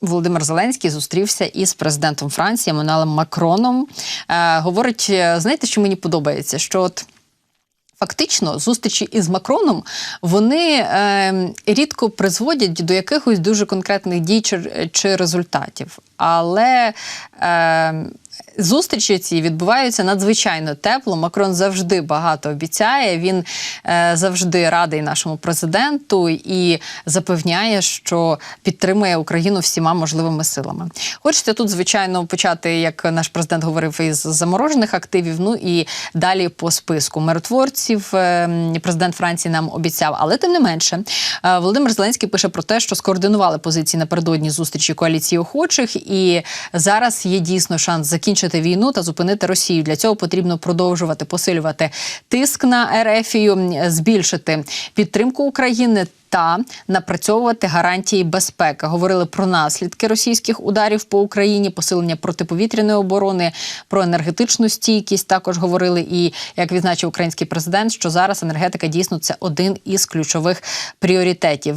Володимир Зеленський зустрівся із президентом Франції Еммануелем Макроном. Е, говорить, е, знаєте, що мені подобається? Що от фактично зустрічі із Макроном вони е, рідко призводять до якихось дуже конкретних дій чи, чи результатів. Але е, зустрічі ці відбуваються надзвичайно тепло. Макрон завжди багато обіцяє. Він е, завжди радий нашому президенту і запевняє, що підтримує Україну всіма можливими силами. Хочете тут, звичайно, почати, як наш президент говорив, із заморожених активів. Ну і далі по списку миротворців е, президент Франції нам обіцяв. Але тим не менше, е, Володимир Зеленський пише про те, що скоординували позиції напередодні зустрічі коаліції охочих, і зараз є дійсно шанс закінчити війну та зупинити Росію. Для цього потрібно продовжувати посилювати тиск на Ерефію, збільшити підтримку України. Та напрацьовувати гарантії безпеки. Говорили про наслідки російських ударів по Україні, посилення протиповітряної оборони, про енергетичну стійкість. Також говорили. І як відзначив український президент, що зараз енергетика дійсно це один із ключових пріоритетів.